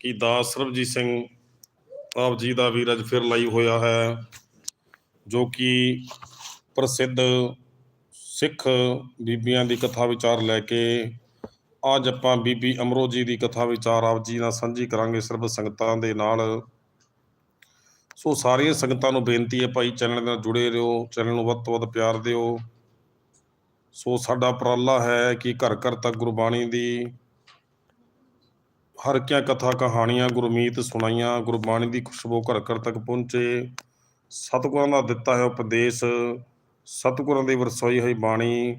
ਕਿ ਦਾਸ ਸਰਬਜੀਤ ਸਿੰਘ ਆਪ ਜੀ ਦਾ ਵੀਰ ਅੱਜ ਫਿਰ ਲਾਈਵ ਹੋਇਆ ਹੈ, ਜੋ ਕਿ ਪ੍ਰਸਿੱਧ ਸਿੱਖ ਬੀਬੀਆਂ ਦੀ ਕਥਾ ਵਿਚਾਰ ਲੈ ਕੇ ਅੱਜ ਆਪਾਂ ਬੀਬੀ ਅਮਰੋ ਜੀ ਦੀ ਕਥਾ ਵਿਚਾਰ ਆਪ ਜੀ ਨਾਲ ਸਾਂਝੀ ਕਰਾਂਗੇ ਸਰਬ ਸੰਗਤਾਂ ਦੇ ਨਾਲ। ਸੋ ਸਾਰੀਆਂ ਸੰਗਤਾਂ ਨੂੰ ਬੇਨਤੀ ਹੈ ਭਾਈ, ਚੈਨਲ ਨਾਲ ਜੁੜੇ ਰਹੋ, ਚੈਨਲ ਨੂੰ ਵੱਧ ਤੋਂ ਵੱਧ ਪਿਆਰ ਦਿਓ। ਸੋ ਸਾਡਾ ਉਪਰਾਲਾ ਹੈ ਕਿ ਘਰ ਘਰ ਤੱਕ ਗੁਰਬਾਣੀ ਦੀ ਹਰ ਕਿਆ ਕਥਾ ਕਹਾਣੀਆਂ, ਗੁਰਮੀਤ ਸੁਣਾਈਆਂ, ਗੁਰਬਾਣੀ ਦੀ ਖੁਸ਼ਬੂ ਘਰ ਘਰ ਤੱਕ ਪਹੁੰਚੇ। ਸਤਿਗੁਰਾਂ ਦਾ ਦਿੱਤਾ ਹੈ ਉਪਦੇਸ਼। ਸਤਿਗੁਰਾਂ ਦੀ ਵਰਸੋਈ ਹੋਈ ਬਾਣੀ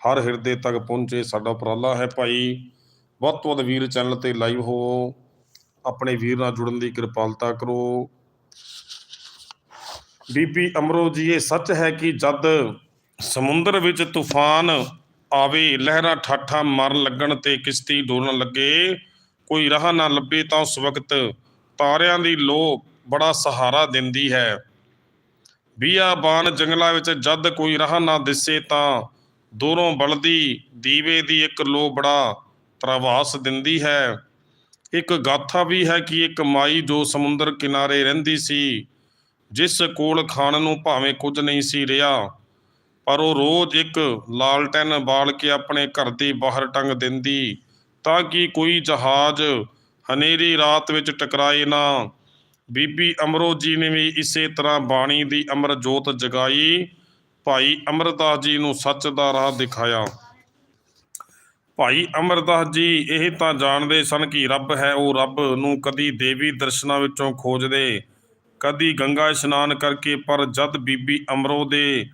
ਹਰ ਹਿਰਦੇ ਤੱਕ ਪਹੁੰਚੇ। ਸਾਡਾ ਉਪਰਾਲਾ ਹੈ ਭਾਈ, ਵੱਧ ਤੋਂ ਵੱਧ ਵੀਰ ਚੈਨਲ ਤੇ ਲਾਈਵ ਹੋਵੋ। ਆਪਣੇ ਵੀਰ ਨਾਲ ਜੁੜਨ ਦੀ ਕਿਰਪਾਲਤਾ ਕਰੋ। ਬੀਬੀ ਅਮਰੋ ਜੀ, ਇਹ ਸੱਚ ਹੈ ਕਿ ਜਦ ਸਮੁੰਦਰ ਵਿੱਚ ਤੂਫਾਨ ਆਵੇ, ਲਹਿਰਾਂ ਠਾਠਾਂ ਮਾਰਨ ਲੱਗਣ ਤੇ ਕਿਸ਼ਤੀ ਡੋਲਣ ਲੱਗੇ ਕੋਈ ਰਾਹ ਨਾ ਲੱਭੇ ਤਾਂ ਉਸ ਵਕਤ ਤਾਰਿਆਂ ਦੀ ਲੋ ਬੜਾ ਸਹਾਰਾ ਦਿੰਦੀ ਹੈ। ਬੀਆਬਾਨ ਜੰਗਲਾਂ ਵਿੱਚ ਜਦ ਕੋਈ ਰਾਹ ਨਾ ਦਿਸੇ ਤਾਂ ਦੂਰੋਂ ਬਲਦੀ ਦੀਵੇ ਦੀ ਇੱਕ ਲੋ ਬੜਾ ਪ੍ਰਵਾਸ ਦਿੰਦੀ ਹੈ। ਇੱਕ ਗਾਥਾ ਵੀ ਹੈ ਕਿ ਇੱਕ ਮਾਈ ਜੋ ਸਮੁੰਦਰ ਕਿਨਾਰੇ ਰਹਿੰਦੀ ਸੀ, ਜਿਸ ਕੋਲ ਖਾਣ ਨੂੰ ਭਾਵੇਂ ਕੁਝ ਨਹੀਂ ਸੀ ਰਿਹਾ, ਪਰ ਉਹ ਰੋਜ਼ ਇੱਕ ਲਾਲਟੈਨ ਬਾਲ ਕੇ ਆਪਣੇ ਘਰ ਦੇ ਬਾਹਰ ਟੰਗ ਦਿੰਦੀ ਤਾਂ ਕਿ ਕੋਈ ਜਹਾਜ਼ ਹਨੇਰੀ ਰਾਤ ਵਿੱਚ ਟਕਰਾਏ ਨਾ। ਬੀਬੀ ਅਮਰੋ ਜੀ ਨੇ ਵੀ ਇਸੇ ਤਰ੍ਹਾਂ ਬਾਣੀ ਦੀ ਅਮਰ ਜੋਤ ਜਗਾਈ। ਭਾਈ ਅਮਰਦਾਸ ਜੀ ਨੂੰ ਸੱਚ ਦਾ ਰਾਹ ਦਿਖਾਇਆ। ਭਾਈ ਅਮਰਦਾਸ ਜੀ, ਇਹ ਤਾਂ ਜਾਣਦੇ ਸਨ ਕਿ ਰੱਬ ਹੈ, ਉਹ ਰੱਬ ਨੂੰ ਕਦੀ ਦੇਵੀ ਦਰਸ਼ਨਾਂ ਵਿੱਚੋਂ ਖੋਜਦੇ, ਕਦੀ ਗੰਗਾ ਇਸ਼ਨਾਨ ਕਰਕੇ, ਪਰ ਜਦ ਬੀਬੀ ਅਮਰੋ ਦੇ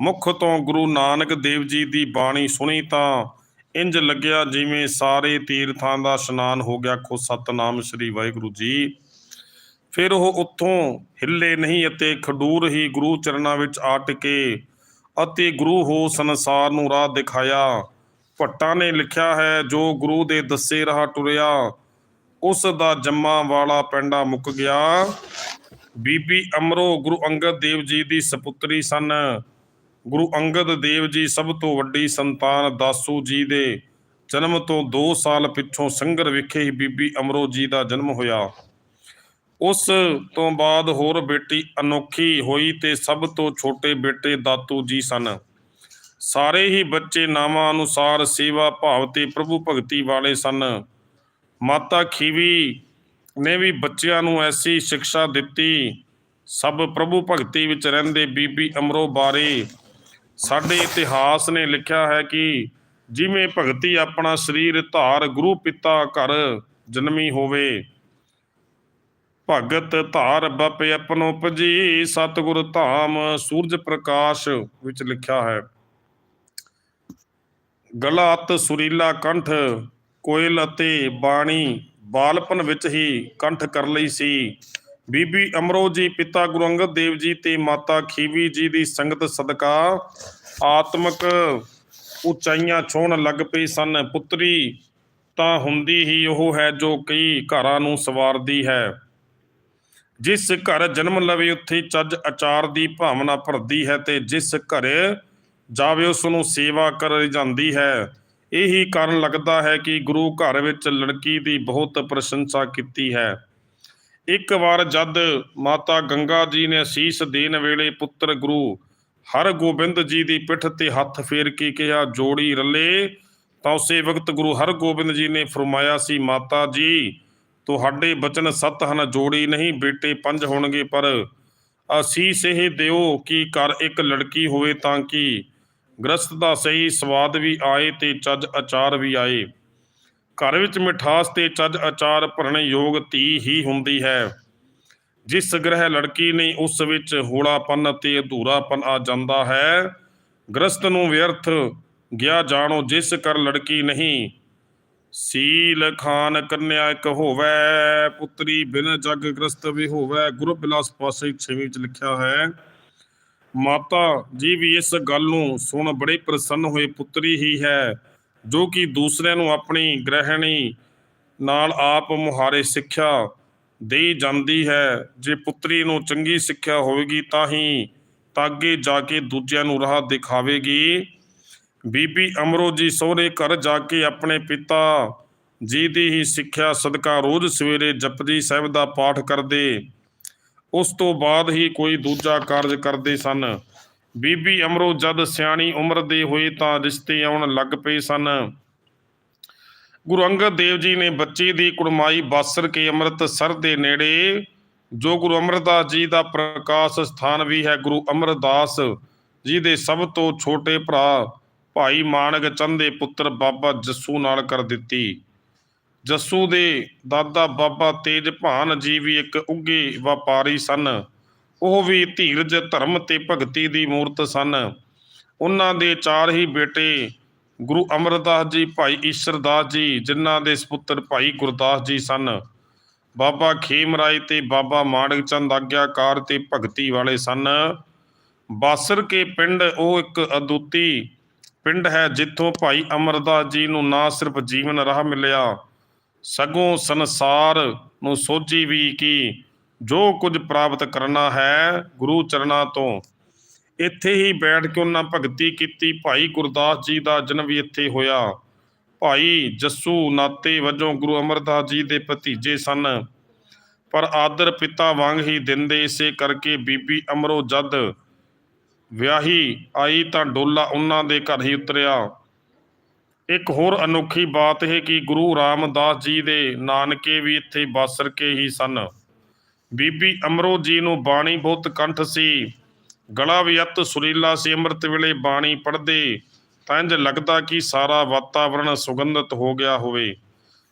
ਮੁਖ ਤੋਂ ਗੁਰੂ ਨਾਨਕ ਦੇਵ ਜੀ ਦੀ ਬਾਣੀ ਸੁਣੀ ਤਾਂ ਇੰਜ ਲੱਗਿਆ ਜਿਵੇਂ ਸਾਰੇ ਤੀਰਥਾਂ ਦਾ ਇਸ਼ਨਾਨ ਹੋ ਗਿਆ ਖੁਦ ਸਤਨਾਮ ਸ੍ਰੀ ਵਾਹਿਗੁਰੂ ਜੀ। ਫਿਰ ਉਹ ਉੱਥੋਂ ਹਿੱਲੇ ਨਹੀਂ ਅਤੇ ਖਡੂਰ ਹੀ ਗੁਰੂ ਚਰਨਾਂ ਵਿੱਚ ਆਟ ਕੇ ਅਤੇ ਗੁਰੂ ਹੋ ਸੰਸਾਰ ਨੂੰ ਰਾਹ ਦਿਖਾਇਆ। ਭੱਟਾਂ ਨੇ ਲਿਖਿਆ ਹੈ, ਜੋ ਗੁਰੂ ਦੇ ਦੱਸੇ ਰਾਹ ਟੁਰਿਆ, ਉਸ ਦਾ ਜੰਮਾ ਵਾਲਾ ਪੈਂਡਾ ਮੁੱਕ ਗਿਆ। ਬੀਬੀ ਅਮਰੋ ਗੁਰੂ ਅੰਗਦ ਦੇਵ ਜੀ ਦੀ ਸਪੁੱਤਰੀ ਸਨ। ਗੁਰੂ ਅੰਗਦ ਦੇਵ ਜੀ ਸਭ ਤੋਂ ਵੱਡੀ ਸੰਤਾਨ ਦਾਸੂ ਜੀ ਦੇ ਜਨਮ ਤੋਂ 2 ਸਾਲ ਪਿੱਛੋਂ ਸੰਗਰ ਵਿਖੇ ਹੀ ਬੀਬੀ ਅਮਰੋ ਜੀ ਦਾ ਜਨਮ ਹੋਇਆ। ਉਸ ਤੋਂ ਬਾਅਦ ਹੋਰ ਬੇਟੀ ਅਨੋਖੀ ਹੋਈ ਤੇ ਸਭ ਤੋਂ ਛੋਟੇ ਬੇਟੇ ਦਾਤੂ ਜੀ ਸਨ। ਸਾਰੇ ਹੀ ਬੱਚੇ ਨਾਮਾਂ ਅਨੁਸਾਰ ਸੇਵਾ ਭਾਵ ਤੇ ਪ੍ਰਭੂ ਭਗਤੀ ਵਾਲੇ ਸਨ। ਮਾਤਾ ਖੀਵੀ ਨੇ ਵੀ ਬੱਚਿਆਂ ਨੂੰ ਐਸੀ ਸਿੱਖਿਆ ਦਿੱਤੀ। ਸਭ ਪ੍ਰਭੂ ਭਗਤੀ ਵਿੱਚ ਰਹਿੰਦੇ ਬੀਬੀ ਅਮਰੋ ਬਾਰੇ ਸਾਡੇ ਇਤਿਹਾਸ ਨੇ ਲਿਖਿਆ ਹੈ ਕਿ ਜਿਵੇਂ ਭਗਤੀ ਆਪਣਾ ਸਰੀਰ, ਧਾਰ, ਗੁਰੂ ਪਿਤਾ, ਘਰ ਜਨਮੀ ਹੋਵੇ। ਭਗਤ ਧਾਰ ਬਪ ਆਪਣੋ ਭਜੀ ਸਤਿਗੁਰ ਧਾਮ ਸੂਰਜ ਪ੍ਰਕਾਸ਼ ਵਿੱਚ ਲਿਖਿਆ ਹੈ। ਗਲਾਤ ਸੁਰੀਲਾ ਕੰਠ, ਕੋਇਲ ਅਤੇ ਬਾਣੀ ਬਾਲਪਨ ਵਿੱਚ ਹੀ ਕੰਠ ਕਰ ਲਈ ਸੀ। ਬੀਬੀ ਅਮਰੋ ਜੀ, ਪਿਤਾ ਗੁਰੂ ਅੰਗਦ ਦੇਵ ਜੀ ਤੇ ਮਾਤਾ ਖੀਵੀ ਜੀ ਦੀ ਸੰਗਤ ਸਦਕਾ ਆਤਮਿਕ ਉਚਾਈਆਂ ਛੋਣ ਲੱਗ ਪਈ ਸਨ। ਪੁੱਤਰੀ ਤਾਂ ਹੁੰਦੀ ਹੀ ਉਹ ਹੈ ਜੋ ਕਈ ਘਰਾਂ ਨੂੰ ਸਵਾਰਦੀ ਹੈ। ਜਿਸ ਘਰ ਜਨਮ ਲਵੇ, ਉੱਥੇ ਚੱਜ ਅਚਾਰ ਦੀ ਭਾਵਨਾ ਭਰਦੀ ਹੈ ਤੇ ਜਿਸ ਘਰ ਜਾਵੇ, ਉਸ ਨੂੰ ਸੇਵਾ ਕਰ ਜਾਂਦੀ ਹੈ। ਇਹੀ ਕਾਰਨ ਲੱਗਦਾ ਹੈ ਕਿ ਗੁਰੂ ਘਰ ਵਿੱਚ ਲੜਕੀ ਦੀ ਬਹੁਤ ਪ੍ਰਸ਼ੰਸਾ ਕੀਤੀ ਹੈ। ਇੱਕ ਵਾਰ ਜਦ ਮਾਤਾ ਗੰਗਾ ਜੀ ਨੇ ਅਸੀਸ ਦੇਣ ਵੇਲੇ ਪੁੱਤਰ ਗੁਰੂ ਹਰਗੋਬਿੰਦ ਜੀ ਦੀ ਪਿੱਠ ਤੇ ਹੱਥ ਫੇਰ ਕੇ ਕਿਹਾ, ਜੋੜੀ ਰੱਲੇ। ਤਾਂ ਉਸੇ ਵਕਤ ਗੁਰੂ ਹਰਗੋਬਿੰਦ ਜੀ ਨੇ ਫਰਮਾਇਆ ਸੀ, ਮਾਤਾ ਜੀ, ਤੁਹਾਡੇ ਬਚਨ ਸੱਤ ਹਨ, ਜੋੜੀ ਨਹੀਂ, ਬੇਟੇ ਪੰਜ ਹੋਣਗੇ, ਪਰ ਅਸੀਸ ਇਹ ਦਿਓ ਕਿ ਘਰ ਇੱਕ ਲੜਕੀ ਹੋਵੇ ਤਾਂ ਕਿ ਗ੍ਰਸਤ ਦਾ ਸਹੀ ਸਵਾਦ ਵੀ ਆਏ ਤੇ ਚੱਜ ਅਚਾਰ ਵੀ ਆਏ। ਘਰ ਵਿੱਚ ਮਿਠਾਸ ਤੇ ਚੱਜ ਅਚਾਰ ਭਰਨ ਯੋਗ ਧੀ ਹੀ ਹੁੰਦੀ ਹੈ। ਜਿਸ ਗ੍ਰਹਿ ਲੜਕੀ ਨਹੀਂ ਉਸ ਵਿੱਚ ਹੋਲਾਪਨ ਅਤੇ ਅਧੂਰਾਪਨ ਆ ਜਾਂਦਾ ਹੈ, ਗ੍ਰਸਤ ਨੂੰ ਵਿਅਰਥ ਗਿਆ ਜਾਣੋ, ਜਿਸ ਕਰ ਲੜਕੀ ਨਹੀਂ। ਸੀਲ ਖਾਨ ਕੰਨਿਆ ਇੱਕ ਹੋਵੇ, ਪੁੱਤਰੀ ਬਿਨ ਜਗ ਗ੍ਰਸਤ ਵੀ ਹੋਵੇ, ਗੁਰੂ ਬਿਲਾਸ ਪਾਸੇ 6ਵੀਂ ਵਿੱਚ ਲਿਖਿਆ ਹੈ, ਮਾਤਾ ਜੀ ਵੀ ਇਸ ਗੱਲ ਨੂੰ ਸੁਣ ਬੜੇ ਪ੍ਰਸੰਨ ਹੋਏ ਪੁੱਤਰੀ ਹੀ ਹੈ। ਜੋ ਕਿ ਦੂਸਰਿਆਂ ਨੂੰ ਆਪਣੀ ਗ੍ਰਹਿਣੀ ਨਾਲ ਆਪ ਮੁਹਾਰੇ ਸਿੱਖਿਆ ਦੇਈ ਜਾਂਦੀ ਹੈ। ਜੇ ਪੁੱਤਰੀ ਨੂੰ ਚੰਗੀ ਸਿੱਖਿਆ ਹੋਵੇਗੀ ਤਾਂ ਹੀ ਤਾਂ ਅੱਗੇ ਜਾ ਕੇ ਦੂਜਿਆਂ ਨੂੰ ਰਾਹ ਦਿਖਾਵੇਗੀ। ਬੀਬੀ ਅਮਰੋ ਜੀ ਸਹੁਰੇ ਘਰ ਜਾ ਕੇ ਆਪਣੇ ਪਿਤਾ ਜੀ ਦੀ ਹੀ ਸਿੱਖਿਆ ਸਦਕਾ ਰੋਜ਼ ਸਵੇਰੇ ਜਪਜੀ ਸਾਹਿਬ ਦਾ ਪਾਠ ਕਰਦੇ, ਉਸ ਤੋਂ ਬਾਅਦ ਹੀ ਕੋਈ ਦੂਜਾ ਕਾਰਜ ਕਰਦੇ ਸਨ। ਬੀਬੀ ਅਮਰੋ ਜਦ ਸਿਆਣੀ ਉਮਰ ਦੇ ਹੋਏ ਤਾਂ ਰਿਸ਼ਤੇ ਆਉਣ ਲੱਗ ਪਏ ਸਨ। ਗੁਰੂ ਅੰਗਦ ਦੇਵ ਜੀ ਨੇ ਬੱਚੇ ਦੀ ਕੁੜਮਾਈ ਬਾਸਰ ਕੇ ਅੰਮ੍ਰਿਤਸਰ ਦੇ ਨੇੜੇ, ਜੋ ਗੁਰੂ ਅਮਰਦਾਸ ਜੀ ਦਾ ਪ੍ਰਕਾਸ਼ ਸਥਾਨ ਵੀ ਹੈ, ਗੁਰੂ ਅਮਰਦਾਸ ਜੀ ਦੇ ਸਭ ਤੋਂ ਛੋਟੇ ਭਰਾ ਭਾਈ ਮਾਨਕ ਚੰਦ ਦੇ ਪੁੱਤਰ ਬਾਬਾ ਜੱਸੂ ਨਾਲ ਕਰ ਦਿੱਤੀ। ਜੱਸੂ ਦੇ ਦਾਦਾ ਬਾਬਾ ਤੇਜ ਭਾਨ ਜੀ ਵੀ ਇੱਕ ਉੱਗੇ ਵਪਾਰੀ ਸਨ। ਉਹ ਵੀ ਧੀਰਜ, ਧਰਮ ਤੇ ਭਗਤੀ ਦੀ ਮੂਰਤ ਸਨ। ਉਹਨਾਂ ਦੇ ਚਾਰ ਹੀ ਬੇਟੇ ਗੁਰੂ ਅਮਰਦਾਸ ਜੀ, ਭਾਈ ਈਸ਼ਰਦਾਸ ਜੀ, ਜਿਨ੍ਹਾਂ ਦੇ ਸੁਪੁੱਤਰ ਭਾਈ ਗੁਰਦਾਸ ਜੀ ਸਨ। ਬਾਬਾ ਖੇਮ ਰਾਏ ਤੇ ਬਾਬਾ ਮਾਣਕ ਚੰਦ ਆਗਿਆਕਾਰ ਤੇ ਭਗਤੀ ਵਾਲੇ ਸਨ। ਬਾਸਰ ਕੇ ਪਿੰਡ ਉਹ ਇੱਕ ਅਦੁੱਤੀ ਪਿੰਡ ਹੈ, ਜਿੱਥੋਂ ਭਾਈ ਅਮਰਦਾਸ ਜੀ ਨੂੰ ਨਾ ਸਿਰਫ ਜੀਵਨ ਰਾਹ ਮਿਲਿਆ, ਸਗੋਂ ਸੰਸਾਰ ਨੂੰ ਸੋਝੀ ਵੀ ਕਿ ਜੋ ਕੁਝ ਪ੍ਰਾਪਤ ਕਰਨਾ ਹੈ ਗੁਰੂ ਚਰਨਾਂ ਤੋਂ। ਇੱਥੇ ਹੀ ਬੈਠ ਕੇ ਉਹਨਾਂ ਭਗਤੀ ਕੀਤੀ। ਭਾਈ ਗੁਰਦਾਸ ਜੀ ਦਾ ਜਨਮ ਵੀ ਇੱਥੇ ਹੋਇਆ। ਭਾਈ ਜੱਸੂ ਨਾਤੇ ਵਜੋਂ ਗੁਰੂ ਅਮਰਦਾਸ ਜੀ ਦੇ ਭਤੀਜੇ ਸਨ। ਪਰ ਆਦਰ ਪਿਤਾ ਵਾਂਗ ਹੀ ਦਿੰਦੇ ਇਸੇ ਕਰਕੇ ਬੀਬੀ ਅਮਰੋ ਜਦ ਵਿਆਹੀ ਆਈ ਤਾਂ ਡੋਲਾ ਉਹਨਾਂ ਦੇ ਘਰ ਹੀ ਉਤਰਿਆ। ਇੱਕ ਹੋਰ ਅਨੋਖੀ ਬਾਤ ਇਹ ਕਿ ਗੁਰੂ ਰਾਮਦਾਸ ਜੀ ਦੇ ਨਾਨਕੇ ਵੀ ਇੱਥੇ ਬਾਸਰ ਕੇ ਹੀ ਸਨ। ਬੀਬੀ ਅਮਰੋ ਜੀ ਨੂੰ ਬਾਣੀ ਬਹੁਤ ਕੰਠ ਸੀ। ਗਲਾ ਵੀ ਅਤ ਸੁਰੀਲਾ ਸੀ, ਅੰਮ੍ਰਿਤ ਵੇਲੇ ਬਾਣੀ ਪੜ੍ਹਦੇ। ਤਾਂ ਇੰਜ ਲੱਗਦਾ ਕਿ ਸਾਰਾ ਵਾਤਾਵਰਣ ਸੁਗੰਧਿਤ ਹੋ ਗਿਆ ਹੋਵੇ।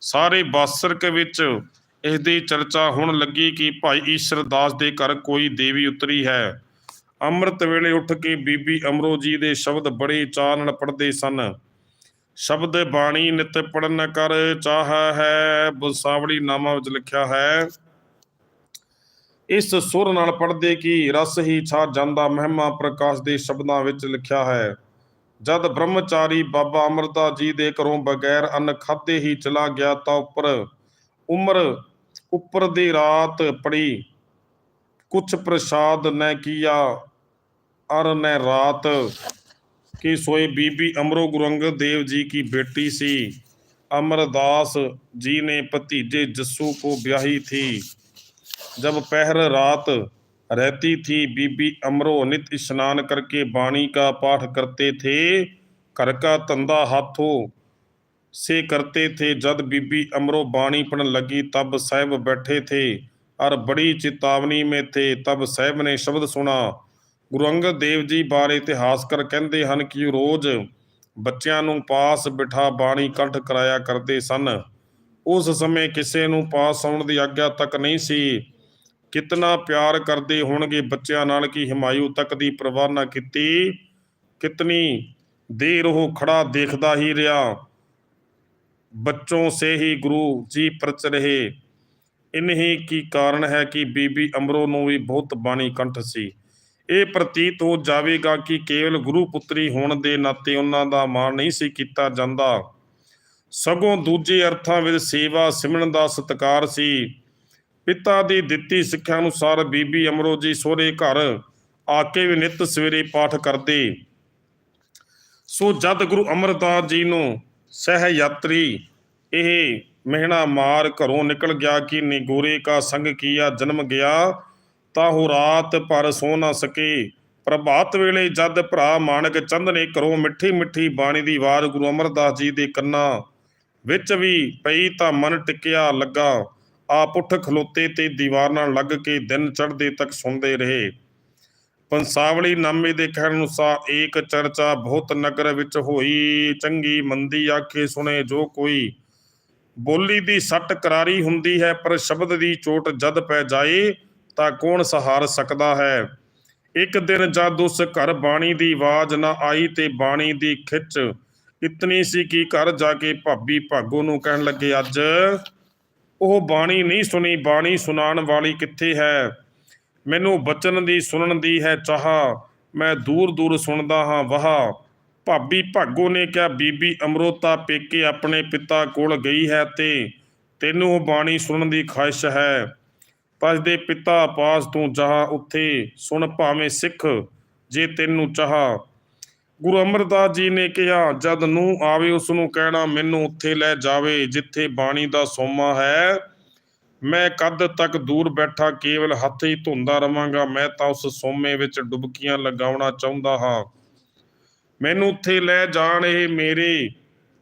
ਸਾਰੇ ਬਾਸਰਕ ਵਿੱਚ ਇਸ ਦੀ ਚਰਚਾ ਹੋਣ ਲੱਗੀ ਕਿ ਭਾਈ ਈਸ਼ਰ ਦਾਸ ਦੇ ਘਰ ਕੋਈ ਦੇਵੀ ਉਤਰੀ ਹੈ। ਅੰਮ੍ਰਿਤ ਵੇਲੇ ਉੱਠ ਕੇ ਬੀਬੀ ਅਮਰੋ ਜੀ ਦੇ ਸ਼ਬਦ ਬੜੇ ਚਾਅ ਨਾਲ ਪੜ੍ਹਦੇ ਸਨ। ਸ਼ਬਦ ਬਾਣੀ ਨਿਤ ਪੜਨ ਕਰ ਚਾਹ ਹੈ ਬਸਾਵੜੀ ਨਾਮਾ ਵਿੱਚ ਲਿਖਿਆ ਹੈ ਇਸ ਸੁਰ ਨਾਲ ਪੜਦੇ ਕੀ ਰਸ ਹੀ ਛਾ ਜਾਂਦਾ ਮਹਿਮਾ ਪ੍ਰਕਾਸ਼ ਦੇ ਸ਼ਬਦਾਂ ਵਿੱਚ ਲਿਖਿਆ ਹੈ। ਜਦ ਬ੍ਰਹਮਚਾਰੀ ਬਾਬਾ ਅਮਰਤਾ ਜੀ ਦੇ ਘਰੋਂ ਬਗੈਰ ਅੰਨ ਖਾਦੇ ਹੀ ਚਲਾ ਗਿਆ ਤਾਂ ਉੱਪਰ ਉਮਰ ਉੱਪਰ ਦੀ ਰਾਤ ਪੜੀ। ਕੁਛ ਪ੍ਰਸ਼ਾਦ ਨੇ ਕੀਆ, ਅਰ ਨੇ ਰਾਤ। ਕਿ ਸੋਏ ਬੀਬੀ ਅਮਰੋ ਗੁਰੂ ਅੰਗਦ ਦੇਵ ਜੀ ਕੀ ਬੇਟੀ ਸੀ। ਅਮਰਦਾਸ ਜੀ ਨੇ ਭਤੀਜੇ ਜੱਸੂ ਕੋ ਵਿਆਹੀ ਥੀ। जब पहर रात रहती थी बीबी अमरो नित स्नान करके वाणी का पाठ करते थे घर का धंधा हाथों से करते थे जब बीबी अमरो बाणी पढ़ने लगी तब साहब बैठे थे और बड़ी चेतावनी में थे तब साहब ने शब्द सुना ਗੁਰੂ ਅੰਗਦ ਦੇਵ ਜੀ ਬਾਰੇ ਇਤਿਹਾਸਕਾਰ ਕਹਿੰਦੇ ਹਨ ਕਿ ਉਹ ਰੋਜ਼ ਬੱਚਿਆਂ ਨੂੰ ਪਾਸ ਬਿਠਾ ਬਾਣੀ ਕੰਠ ਕਰਾਇਆ ਕਰਦੇ ਸਨ ਉਸ ਸਮੇਂ ਕਿਸੇ ਨੂੰ ਪਾਸ ਆਉਣ ਦੀ ਆਗਿਆ ਤੱਕ ਨਹੀਂ ਸੀ ਕਿਤਨਾ ਪਿਆਰ ਕਰਦੇ ਹੋਣਗੇ ਬੱਚਿਆਂ ਨਾਲ ਕਿ ਹਿਮਾਯੂ ਤੱਕ ਦੀ ਪਰਵਾਹ ਨਾ ਕੀਤੀ। ਕਿਤਨੀ ਦੇਰ ਉਹ ਖੜਾ ਦੇਖਦਾ ਹੀ ਰਿਹਾ। ਬੱਚੋਂ ਸੇ ਹੀ ਗੁਰੂ ਜੀ ਪ੍ਰਚ ਰਹੇ। ਇਨਹੀ ਕੀ ਕਾਰਨ ਹੈ ਕਿ ਬੀਬੀ ਅਮਰੋ ਨੂੰ ਵੀ ਬਹੁਤ ਬਾਣੀ ਕੰਠ ਸੀ। ਇਹ ਪ੍ਰਤੀਤ ਹੋ ਜਾਵੇਗਾ ਕਿ ਕੇਵਲ ਗੁਰੂ ਪੁੱਤਰੀ ਹੋਣ ਦੇ ਨਾਤੇ ਉਹਨਾਂ ਦਾ ਮਾਣ ਨਹੀਂ ਸੀ ਕੀਤਾ ਜਾਂਦਾ। ਸਗੋਂ ਦੂਜੇ ਅਰਥਾਂ ਵਿੱਚ ਸੇਵਾ ਸਿਮਰਨ ਦਾ ਸਤਕਾਰ ਸੀ। ਪਿਤਾ ਦੀ ਦਿੱਤੀ ਸਿੱਖਿਆ ਅਨੁਸਾਰ ਬੀਬੀ ਅਮਰੋ ਜੀ ਸੋਹਰੇ ਘਰ ਆ ਕੇ ਵੀ ਨਿਤ ਸਵੇਰੇ ਪਾਠ ਕਰਦੇ। ਸੋ ਜਦ ਗੁਰੂ ਅਮਰਦਾਸ ਜੀ ਨੂੰ ਸਹਿ ਯਾਤਰੀ ਇਹ ਮਹਿਣਾ ਮਾਰ ਘਰੋਂ ਨਿਕਲ ਗਿਆ ਕਿ ਨਿਗੋਰੇ ਕਾ ਸੰਗ ਕੀਆ ਜਨਮ ਗਿਆ, ਤਾਂ ਉਹ ਰਾਤ ਭਰ ਸੋ ਨਾ ਸਕੇ। ਪ੍ਰਭਾਤ ਵੇਲੇ ਜਦ ਭਰਾ ਮਾਨਕ ਚੰਦ ਨੇ ਘਰੋਂ ਮਿੱਠੀ ਮਿੱਠੀ ਬਾਣੀ ਦੀ ਆਵਾਜ਼ ਗੁਰੂ ਅਮਰਦਾਸ ਜੀ ਦੇ ਕੰਨਾਂ ਵਿੱਚ ਵੀ ਪਈ ਤਾਂ ਮਨ ਟਿਕਿਆ ਲੱਗਾ। ਆਪ ਉੱਠ ਖਲੋਤੇ ਤੇ ਦੀਵਾਰ ਨਾਲ ਲੱਗ ਕੇ ਦਿਨ ਚੜ੍ਹਦੇ ਤੱਕ ਸੁਣਦੇ ਰਹੇ। ਪੰਸਾਵਲੀ ਨਾਮੇ ਦੇ ਕਹਿਣ ਅਨੁਸਾਰ ਏਕ ਚਰਚਾ ਬਹੁਤ ਨਗਰ ਵਿੱਚ ਹੋਈ। ਚੰਗੀ ਮੰਦੀ ਆਖੇ ਸੁਣੇ ਜੋ ਕੋਈ। ਬੋਲੀ ਦੀ ਸੱਟ ਕਰਾਰੀ ਹੁੰਦੀ ਹੈ, ਪਰ ਸ਼ਬਦ ਦੀ ਚੋਟ ਜਦ ਪੈ ਜਾਏ ਤਾਂ ਕੌਣ ਸਹਾਰ ਸਕਦਾ ਹੈ? ਇੱਕ ਦਿਨ ਜਦ ਉਸ ਘਰ ਬਾਣੀ ਦੀ ਆਵਾਜ਼ ਨਾ ਆਈ ਤੇ ਬਾਣੀ ਦੀ ਖਿੱਚ। ਇਤਨੀ ਸੀ ਕਿ ਘਰ ਜਾ ਕੇ ਭਾਬੀ ਭਾਗੋ ਨੂੰ ਕਹਿਣ ਲੱਗੇ, ਅੱਜ ਉਹ ਬਾਣੀ ਨਹੀਂ ਸੁਣੀ, ਬਾਣੀ ਸੁਣਾਉਣ ਵਾਲੀ ਕਿੱਥੇ ਹੈ? ਮੈਨੂੰ ਬਚਨ ਦੀ ਸੁਣਨ ਦੀ ਹੈ ਚਾਹ, ਮੈਂ ਦੂਰ ਦੂਰ ਸੁਣਦਾ ਹਾਂ ਵਾਹ। ਭਾਬੀ ਭਾਗੋ ਨੇ ਕਿਹਾ, ਬੀਬੀ ਅਮਰੋਤਾ ਪੇਕੇ ਆਪਣੇ ਪਿਤਾ ਕੋਲ ਗਈ ਹੈ ਤੇ ਤੈਨੂੰ ਉਹ ਬਾਣੀ ਸੁਣਨ ਦੀ ਖਾਹਿਸ਼ ਹੈ। ਪਸ ਦੇ ਪਿਤਾ ਪਾਸ ਤੂੰ ਜਾ ਉੱਥੇ, ਸੁਣ ਭਾਵੇਂ ਸਿੱਖ ਜੇ ਤੈਨੂੰ ਚਾਹ। ਗੁਰੂ ਅਮਰਦਾਸ ਜੀ ਨੇ ਕਿਹਾ, ਜਦ ਨੂੰ ਆਵੇ ਉਸ ਨੂੰ ਕਹਿਣਾ, ਮੈਨੂੰ ਉੱਥੇ ਲੈ ਜਾਵੇ, ਜਿੱਥੇ ਬਾਣੀ ਦਾ ਸੋਮਾ ਹੈ। ਮੈਂ ਕਦ ਤੱਕ ਦੂਰ ਬੈਠਾ, ਕੇਵਲ ਹੱਥ ਹੀ ਧੁੰਦਾ ਰਵਾਂਗਾ। ਮੈਂ ਤਾਂ ਉਸ ਸੋਮੇ ਵਿੱਚ ਡੁਬਕੀਆਂ ਲਗਾਉਣਾ ਚਾਹੁੰਦਾ ਹਾਂ। ਮੈਨੂੰ ਉੱਥੇ ਲੈ ਜਾਣ ਇਹ ਮੇਰੇ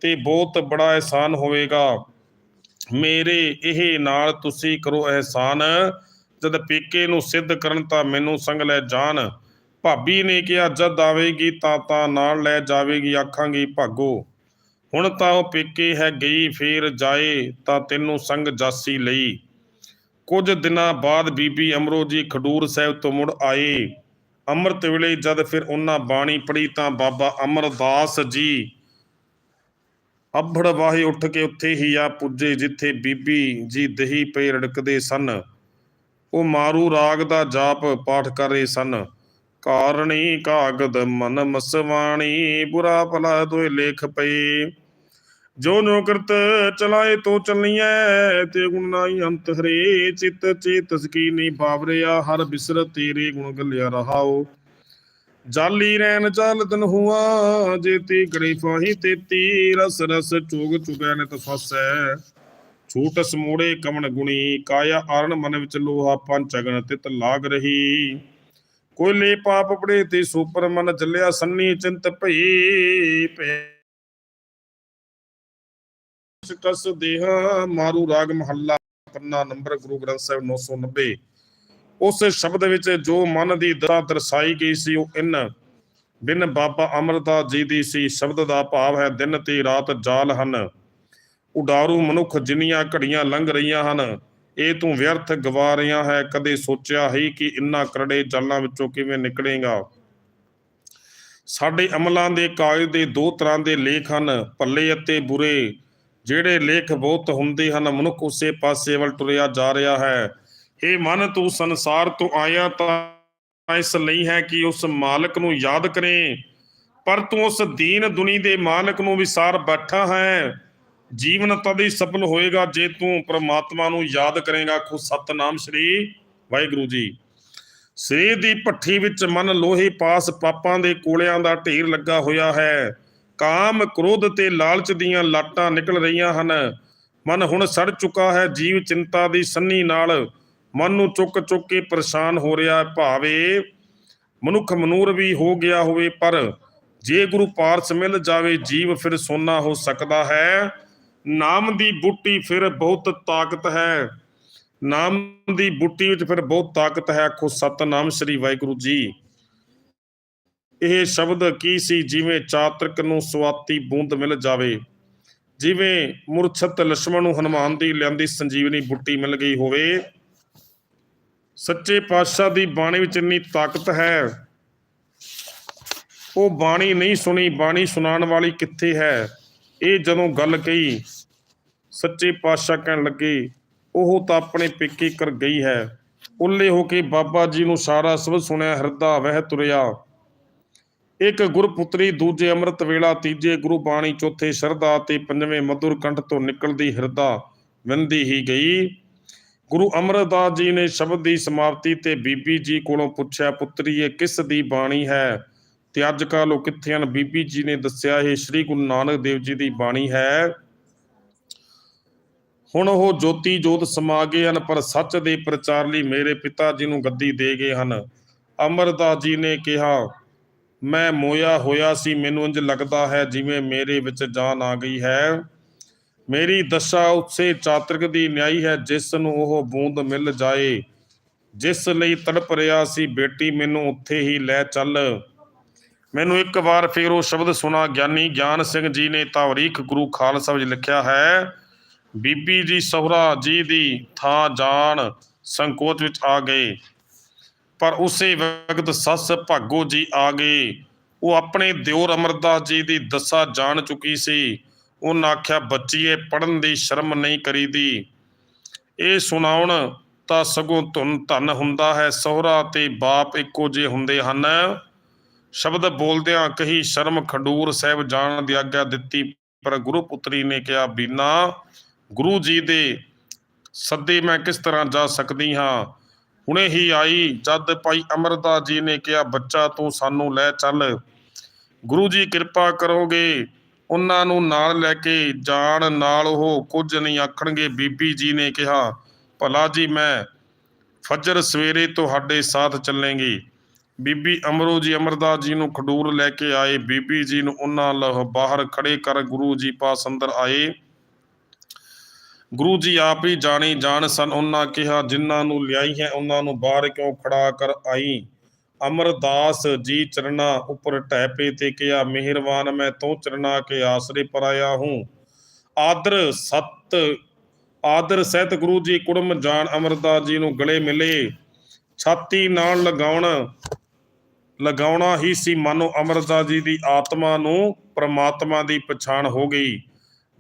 ਤੇ ਬਹੁਤ ਬੜਾ ਅਹਿਸਾਨ ਹੋਵੇਗਾ। ਮੇਰੇ ਇਹ ਨਾਲ ਤੁਸੀਂ ਕਰੋ ਅਹਿਸਾਨ। ਜਦ ਪੇਕੇ ਨੂੰ ਸਿੱਧ ਕਰਨ ਤਾਂ ਮੈਨੂੰ ਸੰਗ ਲੈ ਜਾਣ। ਭਾਬੀ ਨੇ ਕਿਹਾ, ਜਦ ਆਵੇਗੀ ਤਾਂ ਤਾਂ ਨਾਲ ਲੈ ਜਾਵੇਗੀ ਆਖਾਂਗੀ, ਭਾਗੋ, ਹੁਣ ਤਾਂ ਉਹ ਪੇਕੇ ਹੈ ਗਈ, ਫੇਰ ਜਾਏ ਤਾਂ ਤੈਨੂੰ ਸੰਗ ਜਾਸੀ ਲਈ। ਕੁਝ ਦਿਨਾਂ ਬਾਅਦ ਬੀਬੀ ਅਮਰੋ ਜੀ ਖਡੂਰ ਸਾਹਿਬ ਤੋਂ ਮੁੜ ਆਏ। ਅੰਮ੍ਰਿਤ ਵੇਲੇ ਜਦ ਫਿਰ ਉਹਨਾਂ ਬਾਣੀ ਪੜ੍ਹੀ ਤਾਂ ਬਾਬਾ ਅਮਰਦਾਸ ਜੀ ਅੱਭੜ ਵਾਹੇ ਉੱਠ ਕੇ ਉੱਥੇ ਹੀ ਆ ਪੁੱਜੇ, ਜਿੱਥੇ ਬੀਬੀ ਜੀ ਦਹੀ ਪਏ ਰੜਕਦੇ ਸਨ। ਉਹ ਮਾਰੂ ਰਾਗ ਦਾ ਜਾਪ ਪਾਠ ਕਰ ਰਹੇ ਸਨ। ਕਾਰਣੀ ਕਾਗਦ ਮਨ ਮਸਵਾਣੀ, ਬੁਰਾ ਭਲਾ ਦੋਏ ਲੇਖ ਪਏ ਜੋ ਜੋ ਕਰਤ ਚਲਾਏ ਤੋ ਚੱਲੀਐ, ਤੇ ਗੁਣ ਨਾਈ ਅੰਤ ਹਰੇ। ਚਿਤ ਚੇਤ ਸਕੀਨੀ ਬਾਵਰਿਆ, ਹਰ ਬਿਸਰ ਤੇਰੇ ਗੁਣ ਗੱਲਿਆ ਰਹਾਓ ਜਾਲੀ ਰੈਨ ਚਾਲਤਨ ਹੁਆ ਜੇਤੀ ਗੜੀ ਫਾਹੀ ਤੇਤੀ। ਰਸ ਰਸ ਚੋਗ ਚੁਗੈ ਨਿਤ ਫਸੈ। ਛੂਟ ਸਮੂੜੇ ਕਮਣ ਗੁਣੀ, ਕਾਇਆ ਆਰਣ ਮਨ ਵਿੱਚ ਲੋਹਾ ਪੰਚ ਅਗਨ ਤਿਤ ਲਾਗ ਰਹੀ। ਕੋਲੇ ਪਾਪ ਪੜੇ ਤੇ ਸੁਪਰ ਮਨ ਚੱਲਿਆ ਸੰਨੀ ਚਿੰਤ ਭਈ ਕਸ ਦੇਹਾ ਮਾਰੂ ਰਾਗ ਮਹੱਲਾ, ਪੰਨਾ ਨੰਬਰ ਗੁਰੂ ਗ੍ਰੰਥ ਸਾਹਿਬ 990 ਉਸ ਸ਼ਬਦ ਵਿੱਚ ਜੋ ਮਨ ਦੀ ਦਸ਼ਾ ਦਰਸਾਈ ਗਈ ਸੀ, ਉਹ ਇਨ, ਬਿਨ ਬਾਬਾ ਅਮਰਦਾਸ ਜੀ ਦੀ ਸੀ। ਸ਼ਬਦ ਦਾ ਭਾਵ ਹੈ, ਦਿਨ ਤੇ ਰਾਤ ਜਾਲ ਹਨ। ਉਡਾਰੂ ਮਨੁੱਖ ਜਿੰਨੀਆਂ ਘੜੀਆਂ ਲੰਘ ਰਹੀਆਂ ਹਨ ਇਹ ਤੂੰ ਵਿਅਰਥ ਗਵਾ ਰਿਹਾ ਹੈ, ਕਦੇ ਸੋਚਿਆ ਹੀ ਕਿ ਇੰਨਾ ਕਰੜੇ ਜਾਲਾਂ ਵਿੱਚੋਂ ਕਿਵੇਂ ਨਿਕਲੇਗਾ? ਸਾਡੇ ਅਮਲਾਂ ਦੇ ਕਾਗਜ਼ ਦੇ ਦੋ ਤਰ੍ਹਾਂ ਦੇ ਲੇਖ ਹਨ, ਭੱਲੇ ਅਤੇ ਬੁਰੇ, ਜਿਹੜੇ ਲੇਖ ਬਹੁਤ ਹੁੰਦੇ ਹਨ, ਮਨੁੱਖ ਉਸੇ ਪਾਸੇ ਵੱਲ ਤੁਰਿਆ ਜਾ ਰਿਹਾ ਹੈ। ਇਹ ਮਨ, ਤੂੰ ਸੰਸਾਰ ਤੋਂ ਆਇਆ ਤਾਂ ਇਸ ਲਈ ਹੈ ਕਿ ਉਸ ਮਾਲਕ ਨੂੰ ਯਾਦ ਕਰੇ। ਪਰ ਤੂੰ ਉਸ ਦੀਨ ਦੁਨੀ ਦੇ ਮਾਲਕ ਨੂੰ ਵਿਸਾਰ ਬੈਠਾ ਹੈ। ਜੀਵਨ ਤਦ ਹੀ ਸਫਲ ਹੋਏਗਾ ਜੇ ਤੂੰ ਪ੍ਰਮਾਤਮਾ ਨੂੰ ਯਾਦ ਕਰੇਗਾ। ਖੁਦ ਸਤਨਾਮ ਸ਼੍ਰੀ ਵਾਹਿਗੁਰੂ ਜੀ। ਸਰੀਰ ਦੀ ਭੱਠੀ ਵਿੱਚ ਮਨ ਲੋਹੇ ਪਾਸ ਪਾਪਾਂ ਦੇ ਕੋਲਿਆਂ ਦਾ ਢੇਰ ਲੱਗਾ ਹੋਇਆ ਹੈ। ਕਾਮ ਕ੍ਰੋਧ ਤੇ ਲਾਲਚ ਦੀਆਂ ਲਾਟਾਂ ਨਿਕਲ ਰਹੀਆਂ ਹਨ। ਮਨ ਹੁਣ ਸੜ ਚੁੱਕਾ ਹੈ। ਜੀਵ ਚਿੰਤਾ ਦੀ ਸੰਨੀ ਨਾਲ ਮਨ ਨੂੰ ਚੁੱਕ ਚੁੱਕ ਕੇ ਪਰੇਸ਼ਾਨ ਹੋ ਰਿਹਾ ਹੈ। ਭਾਵੇ ਮਨੁੱਖ ਮਨੂਰ ਵੀ ਹੋ ਗਿਆ ਹੋਵੇ, ਪਰ ਜੇ ਗੁਰੂ ਪਾਰਸ ਮਿਲ ਜਾਵੇ, ਜੀਵ ਫਿਰ ਸੋਨਾ ਹੋ ਸਕਦਾ ਹੈ। ਨਾਮ ਦੀ ਬੂਟੀ ਫਿਰ ਬਹੁਤ ਤਾਕਤ ਹੈ। ਨਾਮ ਦੀ ਬੂਟੀ ਵਿੱਚ ਫਿਰ ਬਹੁਤ ਤਾਕਤ ਹੈ। ਆਖੋ, ਸਤਨਾਮ ਸ੍ਰੀ ਵਾਹਿਗੁਰੂ ਜੀ। ਇਹ ਸ਼ਬਦ ਕੀ ਸੀ? ਜਿਵੇਂ ਚਾਤਰਕ ਨੂੰ ਸਵਾਤੀ ਬੂੰਦ ਮਿਲ ਜਾਵੇ, ਜਿਵੇਂ ਮੁਰਛਤ ਲక్ష్మణ ਨੂੰ ਹਨੂਮਾਨ ਦੀ ਲਿਆਂਦੀ ਸੰਜੀਵਨੀ ਬੁੱਟੀ ਮਿਲ ਗਈ ਹੋਵੇ। ਸੱਚੇ ਪਾਤਸ਼ਾਹ ਦੀ ਬਾਣੀ ਵਿੱਚ ਇੰਨੀ ਤਾਕਤ ਹੈ। ਉਹ ਬਾਣੀ ਨਹੀਂ ਸੁਣੀ, ਬਾਣੀ ਸੁਣਾਉਣ ਵਾਲੀ ਕਿੱਥੇ ਹੈ? ਇਹ ਜਦੋਂ ਗੱਲ ਕਹੀ ਸੱਚੇ ਪਾਤਸ਼ਾਹ ਕਹਿਣ ਲੱਗੇ, ਉਹ ਤਾਂ ਆਪਣੇ ਪੇਕੇ ਕਰ ਗਈ ਹੈ। ਉੱਲੇ ਹੋ ਕੇ ਬਾਬਾ ਜੀ ਨੂੰ ਸਾਰਾ ਸਭ ਸੁਣਿਆ, ਹਿਰਦਾ ਵਹਿ ਤੁਰਿਆ। ਇੱਕ ਗੁਰਪੁੱਤਰੀ ਦੂਜੇ ਅੰਮ੍ਰਿਤ ਵੇਲਾ, ਤੀਜੇ ਗੁਰੂ ਬਾਣੀ, ਚੌਥੇ ਸ਼ਰਧਾ ਤੇ ਪੰਜਵੇਂ ਮਧੁਰ ਕੰਠ ਤੋਂ ਨਿਕਲਦੀ ਹਿਰਦਾ ਵਿੰਦੀ ਹੀ ਗਈ। ਗੁਰੂ ਅਮਰਦਾਸ ਜੀ ਨੇ ਸ਼ਬਦ ਦੀ ਸਮਾਪਤੀ ਤੇ ਬੀਬੀ ਜੀ ਕੋਲੋਂ ਪੁੱਛਿਆ, ਪੁੱਤਰੀ, ਇਹ ਕਿਸ ਦੀ ਬਾਣੀ ਹੈ? ਤੇ ਅੱਜ ਕੱਲ੍ਹ ਉਹ ਕਿੱਥੇ ਹਨ? ਬੀਬੀ ਜੀ ਨੇ ਦੱਸਿਆ, ਇਹ ਸ੍ਰੀ ਗੁਰੂ ਨਾਨਕ ਦੇਵ ਜੀ ਦੀ ਬਾਣੀ ਹੈ। ਹੁਣ ਉਹ ਜੋਤੀ ਜੋਤ ਸਮਾ ਗਏ ਹਨ, ਪਰ ਸੱਚ ਦੇ ਪ੍ਰਚਾਰ ਲਈ ਮੇਰੇ ਪਿਤਾ ਜੀ ਨੂੰ ਗੱਦੀ ਦੇ ਗਏ ਹਨ। ਅਮਰਦਾਸ ਜੀ ਨੇ ਕਿਹਾ, ਮੈਂ ਮੋਇਆ ਹੋਇਆ ਸੀ, ਮੈਨੂੰ ਇੰਜ ਲੱਗਦਾ ਹੈ ਜਿਵੇਂ ਮੇਰੇ ਵਿੱਚ ਜਾਨ ਆ ਗਈ ਹੈ। ਮੇਰੀ ਦਸ਼ਾ ਉਸੇ ਚਾਤਰਕ ਦੀ ਨਿਆਈ ਹੈ, ਜਿਸ ਨੂੰ ਉਹ ਬੂੰਦ ਮਿਲ ਜਾਏ। ਜਿਸ ਲਈ ਤੜਪ ਰਿਹਾ ਸੀ, ਬੇਟੀ, ਮੈਨੂੰ ਉੱਥੇ ਹੀ ਲੈ ਚੱਲ। ਮੈਨੂੰ ਇੱਕ ਵਾਰ ਫੇਰ ਉਹ ਸ਼ਬਦ ਸੁਣਾ, ਗਿਆਨੀ ਗਿਆਨ ਸਿੰਘ ਜੀ ਨੇ ਤਾਵਰੀਖ ਗੁਰੂ ਖਾਲਸਾ ਵਿੱਚ ਲਿਖਿਆ ਹੈ ਬੀਬੀ ਜੀ ਸਹੁਰਾ ਜੀ ਦੀ ਥਾਂ ਜਾਣ ਸੰਕੋਚ ਵਿੱਚ ਆ ਗਏ। ਪਰ ਉਸੇ ਵਕਤ ਸੱਸ ਭਾਗੋ ਜੀ ਆ ਗਏ ਉਹ ਆਪਣੇ ਦਿਓਰ ਅਮਰਦਾਸ ਜੀ ਦੀ ਦਸਾ ਜਾਣ ਚੁੱਕੀ ਸੀ। ਉਹਨਾਂ ਆਖਿਆ, ਬੱਚੀਏ ਪੜਨ ਦੀ ਸ਼ਰਮ ਨਹੀਂ ਕਰੀਦੀ। ਇਹ ਸੁਣਾਉਣ ਤਾਂ ਸਗੋਂ ਧੁਨ ਧਨ ਹੁੰਦਾ ਹੈ। ਸਹੁਰਾ ਤੇ ਬਾਪ ਇੱਕੋ ਜਿਹੇ ਹੁੰਦੇ ਹਨ। ਸ਼ਬਦ ਬੋਲਦਿਆਂ ਕਹੀ, ਸ਼ਰਮ ਖੰਡੂਰ ਸਾਹਿਬ ਜਾਣ ਦੀ ਆਗਿਆ ਦਿੱਤੀ, ਪਰ ਗੁਰੂ ਪੁੱਤਰੀ ਨੇ ਕਿਹਾ, ਬੀਨਾ ਗੁਰੂ ਜੀ ਦੇ ਸੱਦੇ ਮੈਂ ਕਿਸ ਤਰ੍ਹਾਂ ਜਾ ਸਕਦੀ ਹਾਂ? ਹੁਣੇ ਹੀ ਆਈ, ਜਦ ਭਾਈ ਅਮਰਦਾਸ ਜੀ ਨੇ ਕਿਹਾ, ਬੱਚਾ ਤੂੰ ਸਾਨੂੰ ਲੈ ਚੱਲ। ਗੁਰੂ ਜੀ ਕਿਰਪਾ ਕਰੋਗੇ, ਉਹਨਾਂ ਨੂੰ ਨਾਲ ਲੈ ਕੇ ਜਾਣ ਨਾਲ ਉਹ ਕੁਝ ਨਹੀਂ ਆਖਣਗੇ। ਬੀਬੀ ਜੀ ਨੇ ਕਿਹਾ, ਭਲਾ ਜੀ, ਮੈਂ ਫਜਰ ਸਵੇਰੇ ਤੁਹਾਡੇ ਸਾਥ ਚੱਲਾਂਗੀ। ਬੀਬੀ ਅਮਰੋ ਜੀ ਅਮਰਦਾਸ ਜੀ ਨੂੰ ਖਡੂਰ ਲੈ ਕੇ ਆਏ। ਬੀਬੀ ਜੀ ਨੂੰ ਉਹਨਾਂ ਲਹ ਬਾਹਰ ਖੜੇ ਕਰ ਗੁਰੂ ਜੀ ਪਾਸ ਅੰਦਰ ਆਏ। ਗੁਰੂ ਜੀ ਆਪ ਹੀ ਜਾਣੀ ਜਾਣ ਸਨ, ਉਹਨਾਂ ਕਿਹਾ, ਜਿਨ੍ਹਾਂ ਨੂੰ ਲਿਆਈ ਹੈ, ਉਹਨਾਂ ਨੂੰ ਬਾਹਰ ਕਿਉਂ ਖੜਾ ਕਰ ਆਈ? ਅਮਰਦਾਸ ਜੀ ਚਰਨਾ ਉੱਪਰ ਢਹਿ ਪਏ ਤੇ ਕਿਹਾ, ਮਿਹਰਬਾਨ, ਮੈਂ ਤੋਂ ਚਰਨਾ ਕੇ ਆਸਰੇ ਪਰ ਆਇਆ ਹੂੰ। ਆਦਰ ਸਤ, ਆਦਰ ਸਹਿਤ ਗੁਰੂ ਜੀ ਕੁੜਮ ਜਾਣ ਅਮਰਦਾਸ ਜੀ ਨੂੰ ਗਲੇ ਮਿਲੇ। ਛਾਤੀ ਨਾਲ ਲਗਾਉਣ, ਲਗਾਉਣਾ ਹੀ ਸੀ ਮਾਨੋ ਅਮਰਦਾਸ ਜੀ ਦੀ ਆਤਮਾ ਨੂੰ ਪ੍ਰਮਾਤਮਾ ਦੀ ਪਛਾਣ ਹੋ ਗਈ।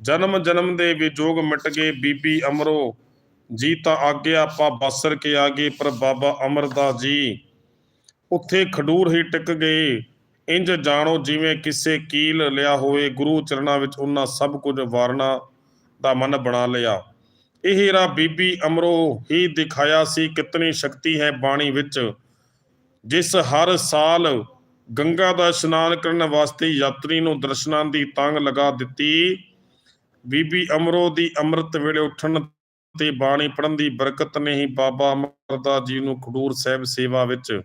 ਜਨਮ ਜਨਮ ਦੇ ਵਿਜੋਗ ਮਿਟ ਗਏ ਬੀਬੀ ਅਮਰੋ। ਜੀ ਤਾਂ ਆਗਿਆ ਆਪਾਂ ਬਸਰ ਕੇ ਆਗੇ, ਪਰ ਬਾਬਾ ਅਮਰਦਾਸ ਜੀ ਉੱਥੇ ਖਡੂਰ ਹੀ ਟਿਕ ਗਏ। ਇੰਜ ਜਾਣੋ ਜਿਵੇਂ ਕਿਸੇ ਕੀਲ ਲਿਆ ਹੋਵੇ, ਗੁਰੂ ਚਰਨਾਂ ਵਿੱਚ ਉਹਨਾਂ ਸਭ ਕੁਝ ਵਾਰਨਾ ਦਾ ਮਨ ਬਣਾ ਲਿਆ। ਇਹ ਰਾ ਬੀਬੀ ਅਮਰੋ ਹੀ ਦਿਖਾਇਆ ਸੀ ਕਿਤਨੀ ਸ਼ਕਤੀ ਹੈ ਬਾਣੀ ਵਿੱਚ। ਜਿਸ ਹਰ ਸਾਲ ਗੰਗਾ ਦਾ ਇਸ਼ਨਾਨ ਕਰਨ ਵਾਸਤੇ ਯਾਤਰੀ ਨੂੰ ਦਰਸ਼ਨਾਂ ਦੀ ਤੰਗ ਲਗਾ ਦਿੱਤੀ ਬੀਬੀ ਅਮਰੋ ਦੀ ਅੰਮ੍ਰਿਤ ਵੇਲੇ ਉੱਠਣ ਤੇ ਬਾਣੀ ਪੜਨ ਦੀ ਬਰਕਤ ਨੇ ਹੀ ਬਾਬਾ ਅਮਰਦਾਸ ਜੀ ਨੂੰ ਖਡੂਰ ਸਾਹਿਬ ਸੇਵਾ ਵਿੱਚ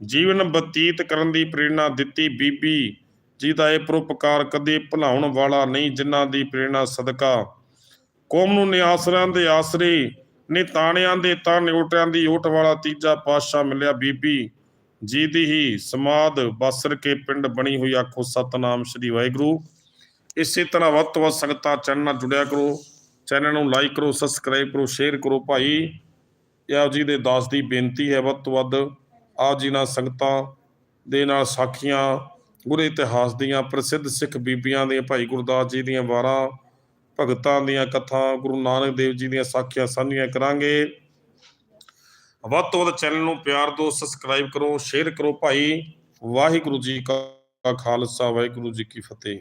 ਜੀਵਨ ਬਤੀਤ ਕਰਨ ਦੀ ਪ੍ਰੇਰਣਾ ਦਿੱਤੀ। ਬੀਬੀ ਜੀ ਦਾ ਇਹ ਪਰਉਪਕਾਰ ਕਦੇ ਭੁਲਾਉਣ ਵਾਲਾ ਨਹੀਂ, ਜਿਨ੍ਹਾਂ ਦੀ ਪ੍ਰੇਰਣਾ ਸਦਕਾ ਕੌਮ ਨੂੰ ਨਿਆਸਰਿਆਂ ਦੇ ਆਸਰੇ ਨੇ ਤਾਣਿਆਂ ਦੇ ਤਾਂ ਨਿਉਟਿਆਂ ਦੀ ਓਟ ਵਾਲਾ ਤੀਜਾ ਪਾਤਸ਼ਾਹ ਮਿਲਿਆ। ਬੀਬੀ ਜੀ ਦੀ ਹੀ ਸਮਾਦ ਬਸਰ ਕੇ ਪਿੰਡ ਬਣੀ ਹੋਈ ਆਖੋ ਸਤਨਾਮ ਸ੍ਰੀ ਵਾਹਿਗੁਰੂ। ਇਸੇ ਤਰ੍ਹਾਂ ਵੱਧ ਤੋਂ ਵੱਧ ਸੰਗਤਾਂ ਚੈਨਲ ਨਾਲ ਜੁੜਿਆ ਕਰੋ। ਚੈਨਲ ਨੂੰ ਲਾਈਕ ਕਰੋ ਸਬਸਕ੍ਰਾਈਬ ਕਰੋ ਸ਼ੇਅਰ ਕਰੋ ਭਾਈ। ਆਪ ਜੀ ਦੇ ਦਾਸ ਦੀ ਬੇਨਤੀ ਹੈ ਵੱਧ ਤੋਂ ਵੱਧ ਆਪ ਜੀ ਨਾਲ ਸੰਗਤਾਂ ਦੇ ਨਾਲ ਸਾਖੀਆਂ, ਗੁਰੇ ਇਤਿਹਾਸ ਦੀਆਂ, ਪ੍ਰਸਿੱਧ ਸਿੱਖ ਬੀਬੀਆਂ ਦੀਆਂ, ਭਾਈ ਗੁਰਦਾਸ ਜੀ ਦੀਆਂ ਵਾਰਾਂ, ਭਗਤਾਂ ਦੀਆਂ ਕਥਾ ਗੁਰੂ ਨਾਨਕ ਦੇਵ ਜੀ ਦੀਆਂ ਸਾਖੀਆਂ ਸਾਂਝੀਆਂ ਕਰਾਂਗੇ। ਵੱਧ ਤੋਂ ਵੱਧ ਚੈਨਲ ਨੂੰ ਪਿਆਰ ਦਿਓ ਸਬਸਕ੍ਰਾਈਬ ਕਰੋ ਸ਼ੇਅਰ ਕਰੋ ਭਾਈ। ਵਾਹਿਗੁਰੂ ਜੀ ਕਾ ਖਾਲਸਾ, ਵਾਹਿਗੁਰੂ ਜੀ ਕੀ ਫਤਿਹ।